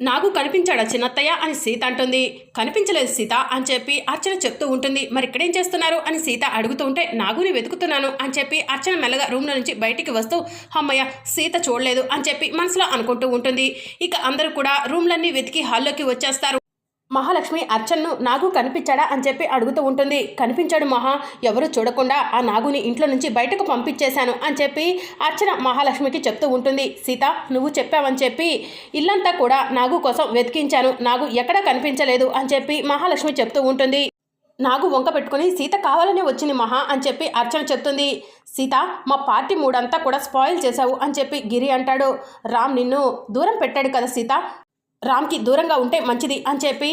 నాకు కనిపించాడా చిన్నత్తయ్య అని సీత అంటుంది. కనిపించలేదు సీత అని చెప్పి అర్చన చెప్తూ ఉంటుంది. మరి ఇక్కడేం చేస్తున్నారు అని సీత అడుగుతూ ఉంటే నాగుని వెతుకుతున్నాను అని చెప్పి అర్చన మెల్లగా రూమ్లో నుంచి బయటికి వస్తూ అమ్మయ్య సీత చూడలేదు అని చెప్పి మనసులో అనుకుంటూ ఉంటుంది. ఇక అందరూ కూడా రూమ్లన్నీ వెతికి హాల్లోకి వచ్చేస్తారు. మహాలక్ష్మి అర్చన్ను నాగు కనిపించాడా అని చెప్పి అడుగుతూ ఉంటుంది. కనిపించాడు మహా ఎవరు చూడకుండా ఆ నాగుని ఇంట్లో నుంచి బయటకు పంపించేశాను అని చెప్పి అర్చన మహాలక్ష్మికి చెప్తూ ఉంటుంది. సీత నువ్వు చెప్పావని చెప్పి ఇల్లంతా కూడా నాగు కోసం వెతికించాను. నాగు ఎక్కడా కనిపించలేదు అని చెప్పి మహాలక్ష్మి చెప్తూ ఉంటుంది. నాగు వంక పెట్టుకుని సీత కావాలనే వచ్చింది మహా అని చెప్పి అర్చన చెప్తుంది. సీత మా పార్టీ మూడంతా కూడా స్పాయిల్ చేశావు అని చెప్పి గిరి అంటాడు. రామ్ నిన్ను దూరం పెట్టాడు కదా సీత. రామ్కి దూరంగా ఉంటే మంచిది అని చెప్పి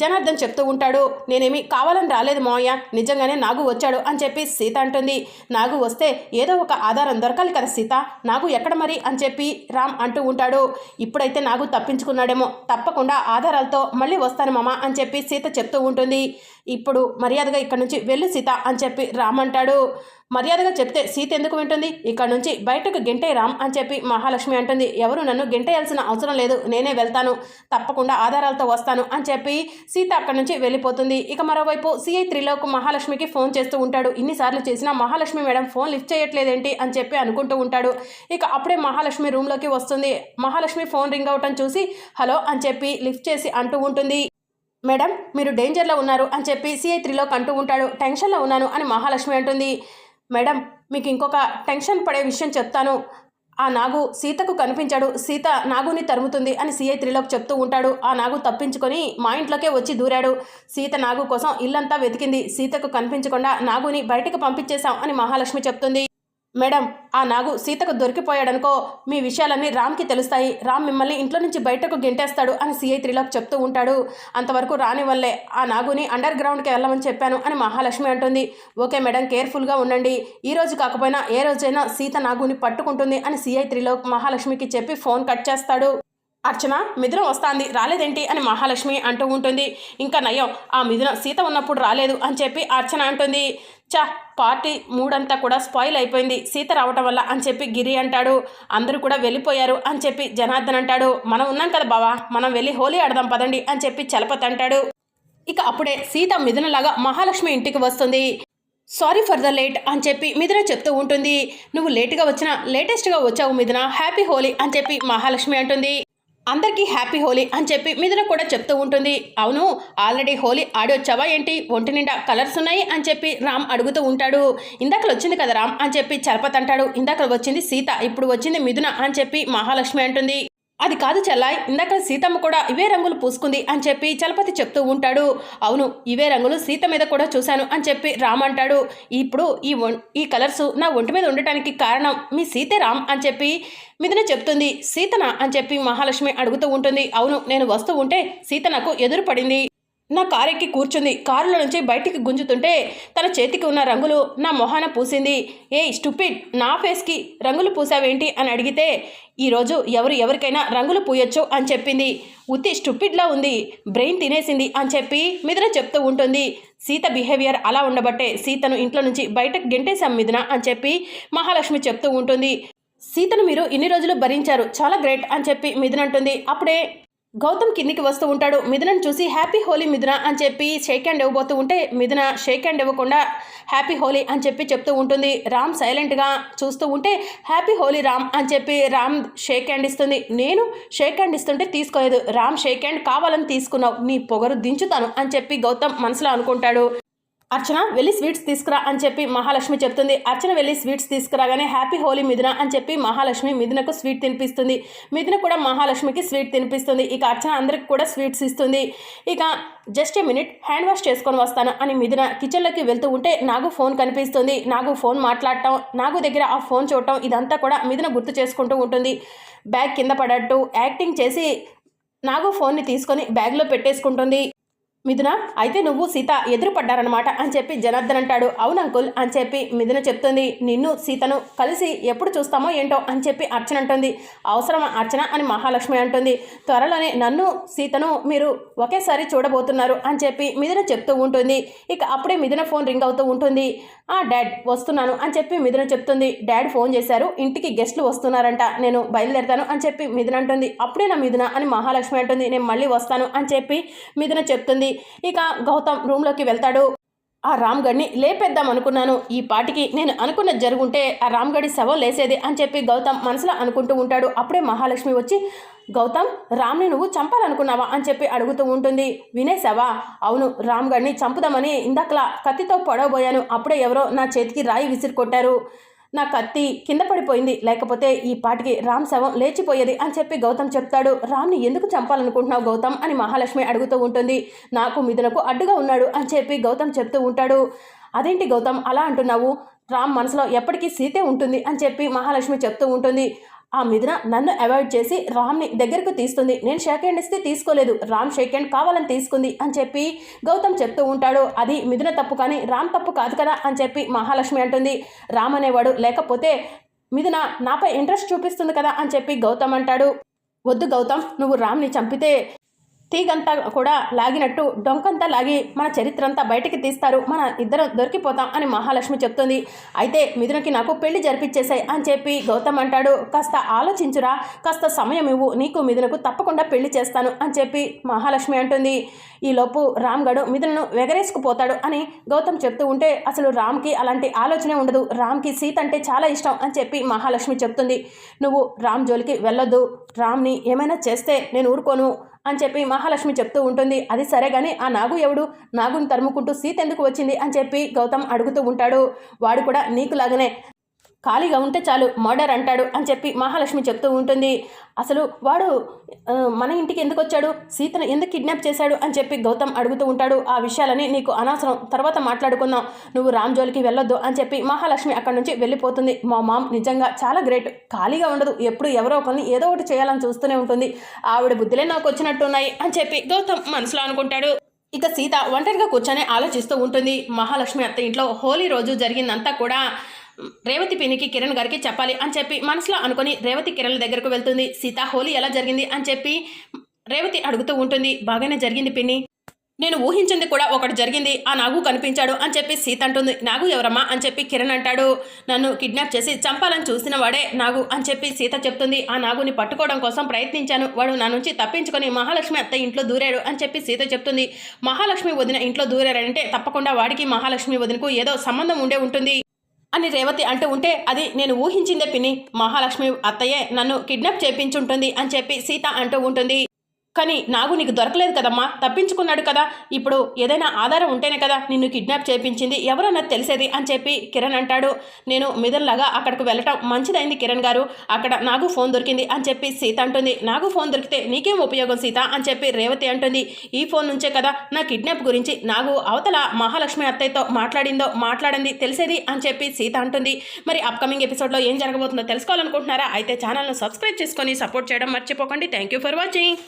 జనార్దన్ చెప్తూ ఉంటాడు నేనేమి కావాలని రాలేదు మావయ్య నిజంగానే నాగు వచ్చాడు అని చెప్పి సీత అంటుంది. నాగు వస్తే ఏదో ఒక ఆధారం దొరకాలి కదా సీత నాగు ఎక్కడ మరి అని చెప్పి రామ్ అంటూ ఉంటాడు. ఇప్పుడైతే నాగు తప్పించుకున్నాడేమో తప్పకుండా ఆధారాలతో మళ్ళీ వస్తాను మామ అని చెప్పి సీత చెప్తూ ఉంటుంది. ఇప్పుడు మర్యాదగా ఇక్కడ నుంచి వెళ్ళు సీత అని చెప్పి రామ్ అంటాడు. మర్యాదగా చెప్తే సీత ఎందుకు వింటుంది? ఇక్కడ నుంచి బయటకు గెంటే రామ్ అని చెప్పి మహాలక్ష్మి అంటుంది. ఎవరు నన్ను గెంటేయాల్సిన అవసరం లేదు నేనే వెళ్తాను తప్పకుండా ఆధారాలతో వస్తాను అని చెప్పి సీత అక్కడి నుంచి వెళ్ళిపోతుంది. ఇక మరోవైపు సిఐ త్రిలోక్ మహాలక్ష్మికి ఫోన్ చేస్తూ ఉంటాడు. ఇన్నిసార్లు చేసినా మహాలక్ష్మి మేడం ఫోన్ లిఫ్ట్ చేయట్లేదేంటి అని చెప్పి అనుకుంటూ ఉంటాడు. ఇక అప్పుడే మహాలక్ష్మి రూమ్లోకి వస్తుంది. మహాలక్ష్మి ఫోన్ రింగ్ అవటం చూసి హలో అని చెప్పి లిఫ్ట్ చేసి అంటూ ఉంటుంది. మేడం మీరు డేంజర్లో ఉన్నారు అని చెప్పి సిఐ త్రీలోకి అంటూ ఉంటాడు. టెన్షన్లో ఉన్నాను అని మహాలక్ష్మి అంటుంది. మేడం మీకు ఇంకొక టెన్షన్ పడే విషయం చెప్తాను. ఆ నాగు సీతకు కనిపించాడు. సీత నాగుని తరుముతుంది అని సీఐ త్రీలోకి చెప్తూ ఉంటాడు. ఆ నాగు తప్పించుకొని మా ఇంట్లోకే వచ్చి దూరాడు. సీత నాగు కోసం ఇల్లంతా వెతికింది. సీతకు కనిపించకుండా నాగుని బయటకు పంపించేశాం అని మహాలక్ష్మి చెప్తుంది. మేడం ఆ నాగు సీతకు దొరికిపోయాడనుకో మీ విషయాలన్నీ రామ్కి తెలుస్తాయి. రామ్ మిమ్మల్ని ఇంట్లో నుంచి బయటకు గెంటేస్తాడు అని సిఐ త్రీలోకి చెప్తూ ఉంటాడు. అంతవరకు రాని వల్లే ఆ నాగుని అండర్ గ్రౌండ్కి వెళ్ళమని చెప్పాను అని మహాలక్ష్మి అంటుంది. ఓకే మేడం కేర్ఫుల్గా ఉండండి. ఈ రోజు కాకపోయినా ఏ రోజైనా సీత నాగుని పట్టుకుంటుంది అని సిఐ త్రిలోక్ మహాలక్ష్మికి చెప్పి ఫోన్ కట్ చేస్తాడు. అర్చన మిథున వస్తాంది. రాలేదేంటి? అని మహాలక్ష్మి అంటూ ఉంటుంది. ఇంకా నయం ఆ మిథున సీత ఉన్నప్పుడు రాలేదు అని చెప్పి అర్చన అంటుంది. చా పార్టీ మూడంతా కూడా స్పాయిల్ అయిపోయింది. సీత రావటం వల్ల అని చెప్పి గిరి అంటాడు. అందరూ కూడా వెళ్ళిపోయారు అని చెప్పి జనార్దన్ అంటాడు. మనం ఉన్నాం కదా బావా మనం వెళ్ళి హోలీ ఆడదాం పదండి అని చెప్పి చలపతి అంటాడు. ఇక అప్పుడే సీత మిథునలాగా మహాలక్ష్మి ఇంటికి వస్తుంది. సారీ ఫర్ ద లేట్ అని చెప్పి మిథున చెప్తూ ఉంటుంది. నువ్వు లేటుగా వచ్చినా లేటెస్ట్గా వచ్చావు మిథున. హ్యాపీ హోలీ అని చెప్పి మహాలక్ష్మి అంటుంది. అందరికీ హ్యాపీ హోలీ అని చెప్పి మిథున కూడా చెప్తూ ఉంటుంది. అవును ఆల్రెడీ హోలీ ఆడొచ్చావా ఏంటి? ఒంటి నిండా కలర్స్ ఉన్నాయి అని చెప్పి రామ్ అడుగుతూ ఉంటాడు. ఇందాకలు వచ్చింది కదా రామ్ అని చెప్పి చలపతి అంటాడు. ఇందాక వచ్చింది సీత ఇప్పుడు వచ్చింది మిథున అని చెప్పి మహాలక్ష్మి అంటుంది. అది కాదు చెల్లాయ్ ఇందాక సీతమ్మ కూడా ఇవే రంగులు పూసుకుంది అని చెప్పి చలపతి చెప్తూ ఉంటాడు. అవును ఇవే రంగులు సీత మీద కూడా చూశాను అని చెప్పి రామ్ అంటాడు. ఇప్పుడు ఈ ఈ కలర్స్ నా ఒంటి మీద ఉండటానికి కారణం మీ సీతే రామ్ అని చెప్పి మిథున చెప్తుంది. సీతన అని చెప్పి మహాలక్ష్మి అడుగుతూ ఉంటుంది. అవును నేను వస్తూ ఉంటే సీత నాకు ఎదురు పడింది. నా కారెక్కి కూర్చుంది. కారులో నుంచి బయటికి గుంజుతుంటే తన చేతికి ఉన్న రంగులు నా మొహాన పూసింది. ఏ స్టూపిడ్ నా ఫేస్కి రంగులు పూసావేంటి అని అడిగితే ఈరోజు ఎవరు ఎవరికైనా రంగులు పూయొచ్చు అని చెప్పింది. ఉత్తి స్టూపిడ్లా ఉంది. బ్రెయిన్ తినేసింది అని చెప్పి మిథున చెప్తూ ఉంటుంది. సీత బిహేవియర్ అలా ఉండబట్టే సీతను ఇంట్లో నుంచి బయటకు గెంటేశాం మిథున అని చెప్పి మహాలక్ష్మి చెప్తూ ఉంటుంది. సీతను మీరు ఇన్ని రోజులు భరించారు. చాలా గ్రేట్ అని చెప్పి మిథున అంటుంది. అప్పుడే గౌతమ్ కిందికి వస్తూ ఉంటాడు. మిథునను చూసి హ్యాపీ హోలీ మిథున అని చెప్పి షేక్ హ్యాండ్ ఇవ్వబోతూ ఉంటే మిథున షేక్ హ్యాండ్ ఇవ్వకుండా హ్యాపీ హోలీ అని చెప్పి చెప్తూ ఉంటుంది. రామ్ సైలెంట్గా చూస్తూ ఉంటే హ్యాపీ హోలీ రామ్ అని చెప్పి రామ్ షేక్ హ్యాండ్ ఇస్తుంది. నేను షేక్ హ్యాండ్ ఇస్తుంటే తీసుకోలేదు. రామ్ షేక్ హ్యాండ్ కావాలని తీసుకున్నావు. నీ పొగరు దించుతాను అని చెప్పి గౌతమ్ మనసులో అనుకుంటాడు. అర్చన వెళ్ళి స్వీట్స్ తీసుకురా అని చెప్పి మహాలక్ష్మి చెప్తుంది. అర్చన వెళ్ళి స్వీట్స్ తీసుకురాగానే హ్యాపీ హోలీ మిథున అని చెప్పి మహాలక్ష్మి మిథునకు స్వీట్ తినిపిస్తుంది. మిథున కూడా మహాలక్ష్మికి స్వీట్ తినిపిస్తుంది. ఇక అర్చన అందరికి కూడా స్వీట్స్ ఇస్తుంది. ఇక just a minute hand wash చేసుకొని వస్తాను అని మిథున కిచెన్లోకి వెళ్తూ ఉంటే నాకు ఫోన్ కనిపిస్తుంది. నాకు ఫోన్ మాట్లాడటం నాకు దగ్గర ఆ ఫోన్ చూడటం ఇదంతా కూడా మిథున గుర్తు చేసుకుంటూ ఉంటుంది. బ్యాగ్ కింద పడట్టు యాక్టింగ్ చేసి నాగు ఫోన్ని తీసుకొని బ్యాగ్లో పెట్టేసుకుంటుంది. మిథున అయితే నువ్వు సీత ఎదురు పడ్డారనమాట అని చెప్పి జనార్దన్ అంటాడు. అవును అంకుల్ అని చెప్పి మిథున చెప్తుంది. నిన్ను సీతను కలిసి ఎప్పుడు చూస్తామో ఏంటో అని చెప్పి అర్చన అంటుంది. అవసరమా అర్చన అని మహాలక్ష్మి అంటుంది. త్వరలోనే నన్ను సీతను మీరు ఒకేసారి చూడబోతున్నారు అని చెప్పి మిథున చెప్తూ ఉంటుంది. ఇక అప్పుడే మిథున ఫోన్ రింగ్ అవుతూ ఉంటుంది. డాడ్ వస్తున్నాను అని చెప్పి మిథున చెప్తుంది. డాడ్ ఫోన్ చేశారు ఇంటికి గెస్ట్లు వస్తున్నారంట నేను బయలుదేరుతాను అని చెప్పి మిథున అంటుంది. అప్పుడే నా మిథున అని మహాలక్ష్మి అంటుంది. నేను మళ్ళీ వస్తాను అని చెప్పి మిథున చెప్తుంది. ఇక గౌతమ్ రూమ్లోకి వెళ్తాడు. ఆ రామ్గఢ్ని లేపేద్దాం అనుకున్నాను. ఈ పాటికి నేను అనుకున్నది జరుగుంటే ఆ రామ్గఢి శవం లేసేది అని చెప్పి గౌతమ్ మనసులో అనుకుంటూ ఉంటాడు. అప్పుడే మహాలక్ష్మి వచ్చి గౌతమ్ రామ్ని నువ్వు చంపాలనుకున్నావా? అని చెప్పి అడుగుతూ ఉంటుంది. వినేశావా అవును రామ్గఢ్ని చంపుదామని ఇందాకలా కత్తితో పొడవబోయాను. అప్పుడే ఎవరో నా చేతికి రాయి విసిరి కొట్టారు. నా కత్తి కింద పడిపోయింది. లేకపోతే ఈ పాటికి రామ్ శవం లేచిపోయేది అని చెప్పి గౌతమ్ చెప్తాడు. రామ్ని ఎందుకు చంపాలనుకుంటున్నావు గౌతమ్ అని మహాలక్ష్మి అడుగుతూ ఉంటుంది. నాకు మిథునకు అడ్డుగా ఉన్నాడు అని చెప్పి గౌతమ్ చెప్తూ ఉంటాడు. అదేంటి గౌతమ్ అలా అంటున్నావు? రామ్ మనసులో ఎప్పటికీ సీతే ఉంటుంది అని చెప్పి మహాలక్ష్మి చెప్తూ ఉంటుంది. ఆ మిథున నన్ను అవాయిడ్ చేసి రామ్ని దగ్గరకు తీస్తుంది. నేను షేక్ హ్యాండ్ ఇస్తే తీసుకోలేదు. రామ్ షేక్ హ్యాండ్ కావాలని తీసుకుంది అని చెప్పి గౌతమ్ చెప్తూ ఉంటాడు. అది మిథున తప్పు కానీ రామ్ తప్పు కాదు కదా అని చెప్పి మహాలక్ష్మి అంటుంది. రామ్ అనేవాడు లేకపోతే మిథున నాపై ఇంట్రెస్ట్ చూపిస్తుంది కదా అని చెప్పి గౌతమ్ అంటాడు. వద్దు గౌతమ్ నువ్వు రామ్ని చంపితే తీగంతా కూడా లాగినట్టు డొంకంతా లాగి మన చరిత్ర అంతా బయటికి తీస్తారు. మన ఇద్దరం దొరికిపోతాం అని మహాలక్ష్మి చెప్తుంది. అయితే మిథునకి నాకు పెళ్ళి జరిపించేశాయి అని చెప్పి గౌతమ్ అంటాడు. కాస్త ఆలోచించురా కాస్త సమయం ఇవ్వు. నీకు మిథునకు తప్పకుండా పెళ్ళి చేస్తాను అని చెప్పి మహాలక్ష్మి అంటుంది. ఈలోపు రామ్ గడు మిథునను వెగరేసుకుపోతాడు అని గౌతమ్ చెప్తూ ఉంటే అసలు రామ్కి అలాంటి ఆలోచనే ఉండదు. రామ్కి సీత అంటే చాలా ఇష్టం అని చెప్పి మహాలక్ష్మి చెప్తుంది. నువ్వు రామ్ జోలికి వెళ్ళొద్దు. రామ్ని ఏమైనా చేస్తే నేను ఊరుకోను. అని చెప్పి మహాలక్ష్మి చెప్తూ ఉంటుంది. అది సరే కానీ ఆ నాగు ఎవడు? నాగుని తరుముకుంటూ సీత ఎందుకు వచ్చింది? అని చెప్పి గౌతమ్ అడుగుతూ ఉంటాడు. వాడు కూడా నీకులాగానే ఖాళీగా ఉంటే చాలు మర్డర్ అంటాడు అని చెప్పి మహాలక్ష్మి చెప్తూ ఉంటుంది. అసలు వాడు మన ఇంటికి ఎందుకు వచ్చాడు? సీతను ఎందుకు కిడ్నాప్ చేశాడు? అని చెప్పి గౌతమ్ అడుగుతూ ఉంటాడు. ఆ విషయాలని నీకు అనవసరం. తర్వాత మాట్లాడుకుందాం. నువ్వు రామ్ జోలికి వెళ్ళొద్దు అని చెప్పి మహాలక్ష్మి అక్కడి నుంచి వెళ్ళిపోతుంది. మా మామ్ నిజంగా చాలా గ్రేట్. ఖాళీగా ఉండదు. ఎప్పుడు ఎవరో ఒకరిని ఏదో ఒకటి చేయాలని చూస్తూనే ఉంటుంది. ఆవిడ బుద్ధులే నాకు వచ్చినట్టున్నాయి అని చెప్పి గౌతమ్ మనసులో అనుకుంటాడు. ఇక సీత ఒంటరిగా కూర్చొని ఆలోచిస్తూ ఉంటుంది. మహాలక్ష్మి అత్త ఇంట్లో హోలీ రోజు జరిగిందంతా కూడా రేవతి పినికి కిరణ్ గారికి చెప్పాలి అని చెప్పి మనసులో అనుకొని రేవతి కిరణ్ దగ్గరకు వెళ్తుంది. సీత హోలీ ఎలా జరిగింది అని చెప్పి రేవతి అడుగుతూ ఉంటుంది. బాగానే జరిగింది పిన్ని. నేను ఊహించింది కూడా ఒకటి జరిగింది. ఆ నాగు కనిపించాడు అని చెప్పి సీత అంటుంది. నాగు ఎవరమ్మా అని చెప్పి కిరణ్ అంటాడు. నన్ను కిడ్నాప్ చేసి చంపాలని చూసిన వాడే నాగు అని చెప్పి సీత చెప్తుంది. ఆ నాగుని పట్టుకోవడం కోసం ప్రయత్నించాను. వాడు నా నుంచి తప్పించుకొని మహాలక్ష్మి అత్త ఇంట్లో దూరాడు అని చెప్పి సీత చెప్తుంది. మహాలక్ష్మి వదిన ఇంట్లో దూరాడంటే తప్పకుండా వాడికి మహాలక్ష్మి వదినకు ఏదో సంబంధం ఉండే ఉంటుంది. అని రేవతి అంటూ ఉంటే అది నేను ఊహించిందే పిన్ని. మహాలక్ష్మి అత్తయ్యే నన్ను కిడ్నాప్ చేపించుంటుంది అని చెప్పి సీత అంటూ ఉంటుంది. కానీ నాగు నీకు దొరకలేదు కదమ్మా తప్పించుకున్నాడు కదా. ఇప్పుడు ఏదైనా ఆధారం ఉంటేనే కదా నిన్ను కిడ్నాప్ చేయించింది ఎవరన్నా తెలిసేది అని చెప్పి కిరణ్ అంటాడు. నేను మిదల్లాగా అక్కడికి వెళ్ళటం మంచిదైంది కిరణ్ గారు. అక్కడ నాగు ఫోన్ దొరికింది అని చెప్పి సీత అంటుంది. నాగు ఫోన్ దొరికితే నీకేం ఉపయోగం సీత అని చెప్పి రేవతి అంటుంది. ఈ ఫోన్ నుంచే కదా నా కిడ్నాప్ గురించి నాగు అవతల మహాలక్ష్మి అత్తయ్యతో మాట్లాడిందో మాట్లాడింది తెలిసేది అని చెప్పి సీత అంటుంది. మరి అప్కమింగ్ ఎపిసోడ్లో ఏం జరగబోతుందో తెలుసుకోవాలనుకుంటున్నారా? అయితే ఛానల్ను సబ్స్క్రైబ్ చేసుకొని సపోర్ట్ చేయడం మర్చిపోకండి. Thank you for watching